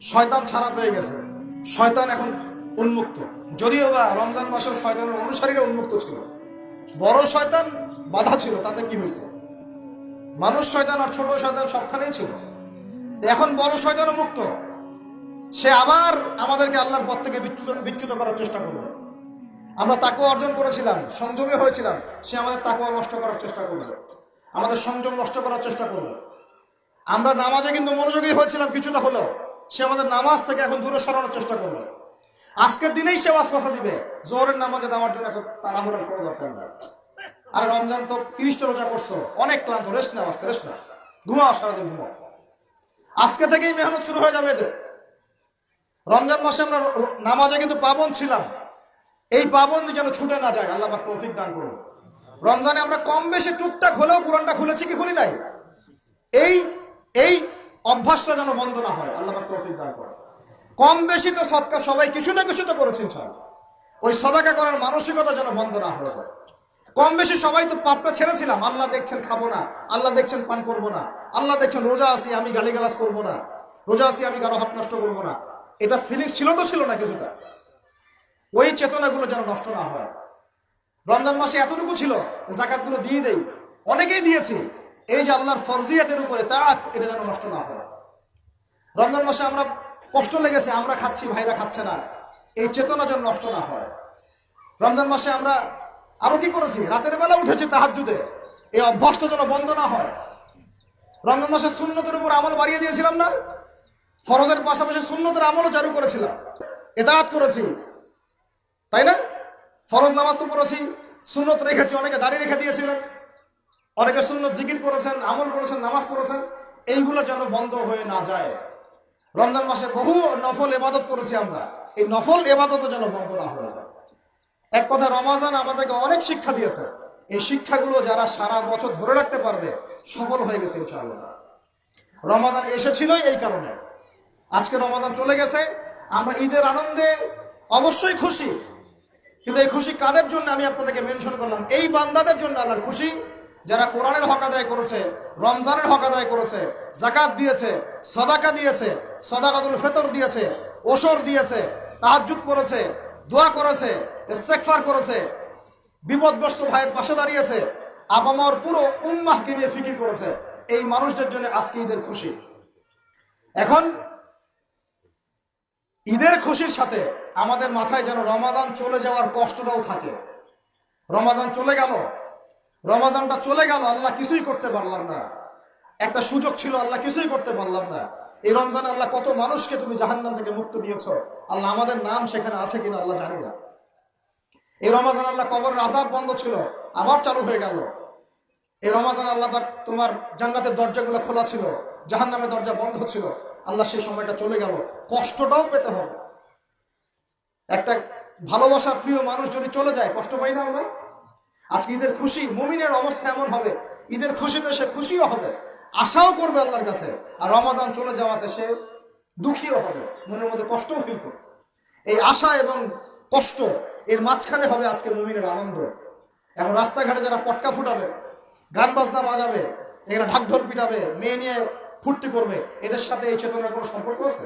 শয়তান ছাড়া পেয়ে গেছে। শয়তান এখন উন্মুক্ত। যদিও বা রমজান মাসের শয়তানের অনুসারীরা উন্মুক্ত ছিল। বড় শয়তান বাধা ছিল, তাতে কি হয়েছে? মানুষ শয়তান আর ছোট শয়তান সবখানেই ছিল। এখন বড় শয়তানও মুক্ত। সে আবার আমাদেরকে আল্লাহর পথ থেকে বিচ্যুত বিচ্যুত করার চেষ্টা করবে। আমরা তাকে অর্জন করেছিলাম, সংযমী হয়েছিলাম। সে আমাদের তাকুয়া নষ্ট করার চেষ্টা করবে। আমাদের সংযম নষ্ট করার চেষ্টা করবে। আমরা নামাজে কিন্তু মনোযোগী হয়েছিলাম কিছুটা হলেও। সে আমাদের নামাজ থেকে এখন দূরে সরানোর চেষ্টা করবে। আজকের দিনেই সে ওয়াসওয়াসা দিবে। জোহরের নামাজে দেওয়ার জন্য এত তাড়াহুড়ার কোনো দরকার নেই। আরে রমজান তো তিরিশটা রোজা করছ, অনেক ক্লান্ত, রেস্ট নাও আজকে, রেস্ট না ঘুমাও, সারাদিন ঘুমাও। আজকে থেকেই মেহনত শুরু হয়ে যাবে এদের। রমজান মাসে আমরা নামাজে কিন্তু পাবন ছিলাম। এই পাবন যেন ছুটে না যায়, আল্লাহ পাক তৌফিক দান করুন। রমজানে আমরা কম বেশি টুকটাক হলেও কোরআনটা খুলেছি কি খুলি নাই? এই এই অভ্যাসটা যেন বন্ধ না হয়। আল্লাহ তৌফিক দান করুন। কম বেশি তো সৎকার সবাই কিছু না কিছু তো করেছেন সব ওই সদাকা করার মানসিকতা যেন বন্ধ না হয়ে যায়। কম বেশি সবাই তো পাপটা ছেড়েছিলাম। আল্লাহ দেখছেন খাব না। আল্লাহ দেখছেন পান করব না। আল্লাহ দেখছেন রোজা আসি আমি গালিগালাজ করব না। রোজা আসি আমি কারও হাত নষ্ট করব না। এটা ফিলিংস ছিল তো ছিল না কিছুটা। ওই চেতনাগুলো যেন নষ্ট না হয়। রমজান মাসে এতটুকু ছিল, জাকাতগুলো দিয়ে দেই। অনেকেই দিয়েছি। এই যে আল্লাহর ফরজিয়াতের উপরে তাঁত এটা যেন নষ্ট না হয়। রমজান মাসে আমরা কষ্ট লেগেছে, আমরা খাচ্ছি, ভাইরা খাচ্ছে না। এই চেতনা যেন নষ্ট না হয়। রমজান মাসে আমরা আরও কি করেছি? রাতের বেলা উঠেছি তাহার তাহাজুদে এই অভ্যাসটা যেন বন্ধ না হয়। রমজান মাসে শূন্যতের উপর আমল বাড়িয়ে দিয়েছিলাম না? ফরজের পাশাপাশি শূন্যতের আমলও চালু করেছিলাম। এদাত করেছি। তাই না? ফরজ নামাজ তো পড়েছি, সুন্নত রেখেছি, অনেকে দাঁড়িয়ে রেখে দিয়েছিলেন। অনেকে সুন্নত জিকির করেছেন, আমল করেছেন, নামাজ পড়েছেন, এইগুলো যেন বন্ধ হয়ে না যায়। রমজান মাসে বহু নফল এবাদত করেছি আমরা। এই নফল এবাদতও যেন বন্ধ না হয়ে যায়। এক কথা, রমাজান আমাদেরকে অনেক শিক্ষা দিয়েছে। এই শিক্ষাগুলো যারা সারা বছর ধরে রাখতে পারবে, সফল হয়ে গেছে ইনশাআল্লাহ। রমাজান এসেছিলই এই কারণে। আজকে রমাজান চলে গেছে। আমরা ঈদের আনন্দে অবশ্যই খুশি। কিন্তু এই খুশি কাদের জন্য আমি আপনাদেরকে মেনশন করলাম? এই বান্দাদের জন্য আল্লাহর খুশি। যারা কোরআনের হক আদায় করেছে, রমজানের হক আদায় করেছে জাকাত দিয়েছে, সদাকা দিয়েছে, সদাকাতুল ফেতর দিয়েছে ওসর দিয়েছে, তাহাজ্জুদ পড়েছে দোয়া করেছে ইস্তেকফার করেছে, বিপদগ্রস্ত ভাইয়ের পাশে দাঁড়িয়েছে আবামার পুরো উম্মাহকে নিয়ে ফিকির করেছে, এই মানুষদের জন্য আজকে ঈদের খুশি। এখন ঈদের খুশির সাথে আমাদের মাথায় যেন রমাজান চলে যাওয়ার কষ্টটাও থাকে। রমাজান চলে গেল রমাজানটা চলে গেল, আল্লাহ কিছুই করতে পারলাম না। একটা সুযোগ ছিল, আল্লাহ কিছুই করতে পারলাম না। এই রমজানে আল্লাহ কত মানুষকে তুমি জাহান্নাম থেকে মুক্ত দিয়েছ। আল্লাহ আমাদের নাম সেখানে আছে কিনা আল্লাহ জানি না। এই রমাজান আল্লাহ কবরের আজাব বন্ধ ছিল, আবার চালু হয়ে গেল। এই রমাজান আল্লাহ তোমার জান্নাতের দরজাগুলো খোলা ছিল, জাহান্নামের দরজা বন্ধ ছিল। আল্লাহ সেই সময়টা চলে গেল, কষ্টটাও পেতে হবে। একটা ভালোবাসার প্রিয় মানুষ যদি চলে যায়, কষ্ট পাই না আমরা? আজকে ঈদের খুশি, মুমিনের অবস্থা এমন হবে। ঈদের খুশিতে সে খুশিও হবে, আশাও করবে আল্লাহর কাছে। আর রমাজান চলে যাওয়াতে সে দুঃখীও হবে, মনের মধ্যে কষ্টও ফিল করবে। এই আশা এবং কষ্ট, এর মাঝখানে হবে আজকে মুমিনের আনন্দ। এখন রাস্তাঘাটে যারা পটকা ফুটাবে, গান বাজনা বাজাবে, এখানে ঢাকঢোল পিটাবে, মেয়ে নিয়ে ফুর্তি করবে, এদের সাথে এই চেতনার কোনো সম্পর্ক আছে?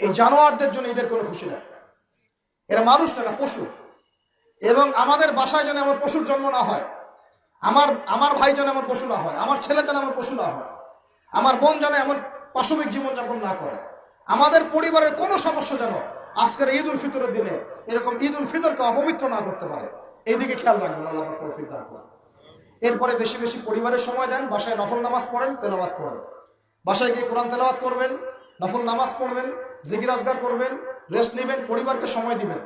এই জানোয়ারদের জন্য এদের কোনো খুশি নেই এরা মানুষ না না পশু। এবং আমাদের বাসায় যেন আমার পশুর জন্ম না হয়, আমার আমার ভাই যেন আমার পশু না হয়, আমার ছেলে যেন আমার পশু না হয়, আমার বোন যেন এমন পাশবিক জীবনযাপন না করে, আমাদের পরিবারের কোনো সমস্যা যেন আজকের ঈদ উল ফিতরের দিনে এরকম ঈদ উল ফিতরকে অপবিত্র না করতে পারে। এইদিকে খেয়াল রাখবেন, আল্লাহ তৌফিক দান করুন। এরপরে বেশি বেশি পরিবারের সময় দেন, বাসায় নফল নামাজ পড়েন, তেলাওয়াত করেন। বাসায় গিয়ে কোরআন তেলাওয়াত করবেন, নফল নামাজ পড়বেন, জিকির আজগার করবেন রেস্ট নেবেন, পরিবারকে সময় দিবেন।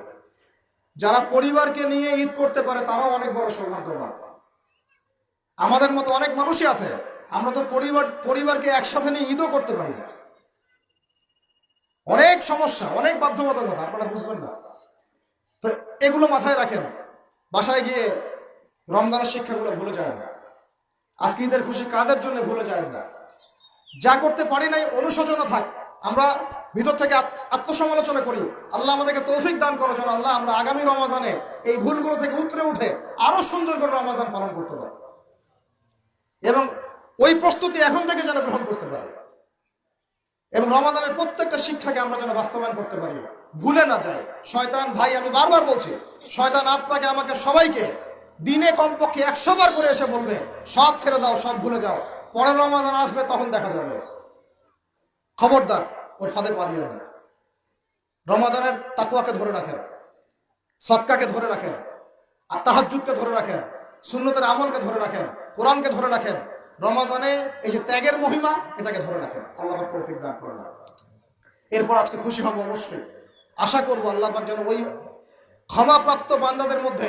যারা পরিবারকে নিয়ে ঈদ করতে পারে, তারাও অনেক বড় সৌভাগ্যবান আমাদের মতো অনেক মানুষই আছে, আমরা তো পরিবার, পরিবারকে একসাথে নিয়ে ঈদও করতে পারি না। অনেক সমস্যা, অনেক বাধ্যবাধকতা, আপনারা বুঝবেন না। তো এগুলো মাথায় রাখেন, বাসায় গিয়ে রমজানের শিক্ষাগুলো ভুলে যায় না। আজকে ঈদের খুশি কাদের জন্য ভুলে যায় না। যা করতে পারি নাই, অনুশোচনা থাক, আমরা ভিতর থেকে আত্মসমালোচনা করি। আল্লাহ আমাদেরকে তৌফিক দান করো যেন আল্লাহ আমরা আগামী রমাজানে এই ভুলগুলো থেকে উতরে উঠে আরও সুন্দর করে রমাজান পালন করতে পারি। এবং ওই প্রস্তুতি এখন থেকে যেন গ্রহণ করতে পারে। এবং রমাদানের প্রত্যেকটা শিক্ষাকে আমরা যেন বাস্তবায়ন করতে পারি। ভুলে না যায় শয়তান, ভাই, আমি বারবার বলছি, শয়তান আপনাকে, আমাকে, সবাইকে দিনে কমপক্ষে একশো বার করে এসে বলবে, সব ছেড়ে দাও, সব ভুলে যাও। পরের রমাদান আসবে, তখন দেখা যাবে। খবরদার, ওর ফাঁদে পা দিয়েন না রমাজানের তাকুয়াকে ধরে রাখেন সৎকাকে ধরে রাখেন, আর তাহাজুদকে ধরে রাখেন, সুন্নতের আমলকে ধরে রাখেন, কোরআনকে ধরে রাখেন, রমাজানে এই যে ত্যাগের মহিমা, এটাকে ধরে রাখেন। আল্লাহ তৌফিক দান করেন। এরপর আজকে খুশি হব অবশ্যই। আশা করব আল্লাহ যেন ওই ক্ষমাপ্রাপ্ত বান্দাদের মধ্যে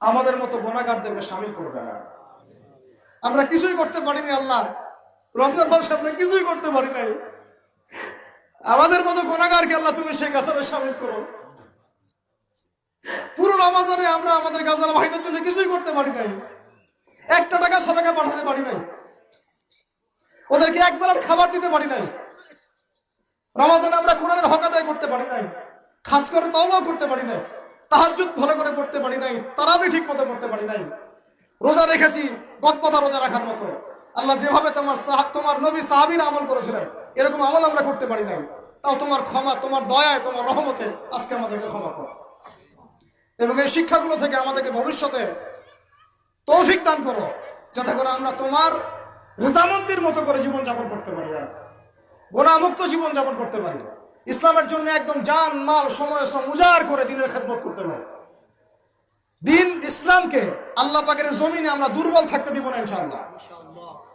আমাদের মতো গোনাগারদেরকে সামিল করে দেন। আমরা কিছুই করতে পারিনি আল্লাহ। রমজান মাসে আমরা কিছুই করতে পারি নাই। আমাদের মতো গোনাগারকে আল্লাহ তুমি সেই কাতারে সামিল করো। পুরো রমাজানে আমরা আমাদের গাজার ভাইদের জন্য কিছুই করতে পারি নাই। একটা টাকা সবাইকে পাঠাতে পারি নাই। ওদেরকে এক বেলার খাবার দিতে পারি নাই। রমাজানে আমরা কোরআনের হক আদায় করতে পারি নাই। খাস করে তওবাও করতে পারি নাই। তাহাজ্জুদ ভালো করে পড়তে পারি নাই। তারাবি ঠিক মতো করতে পারি নাই। রোজা রেখেছি গদপথা রোজা রাখার মতো। আল্লাহ যেভাবে তোমার তোমার নবী সাহাবীর আমল করেছিলেন, এরকম আমল আমরা করতে পারি নাই। তাও তোমার ক্ষমা, তোমার দয়ায়, তোমার রহমতে আজকে আমাদেরকে ক্ষমা কর। এবং এই শিক্ষাগুলো থেকে আমাদেরকে ভবিষ্যতে তৌফিক দান করো, যাতে করে আমরা তোমার রেজামন্দির মতো করে জীবনযাপন করতে পারি গোনামুক্ত জীবনযাপন করতে পারি। ইসলামের জন্য একদম জান, মাল, সময়, শ্রম উজাড় করে দিনের খেদমত করতে পারি। দিন ইসলামকে আল্লাহ পাকের জমিনে আমরা দুর্বল থাকতে দিব না ইনশাআল্লাহ।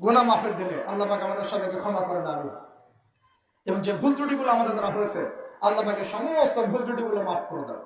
গুনা মাফের দিলে আল্লাহ আমাদের সবাইকে ক্ষমা করে না এবং যে ভুল ত্রুটিগুলো আমাদের দ্বারা হয়েছে, আল্লাহ সমস্ত ভুল ত্রুটিগুলো মাফ করে দেন।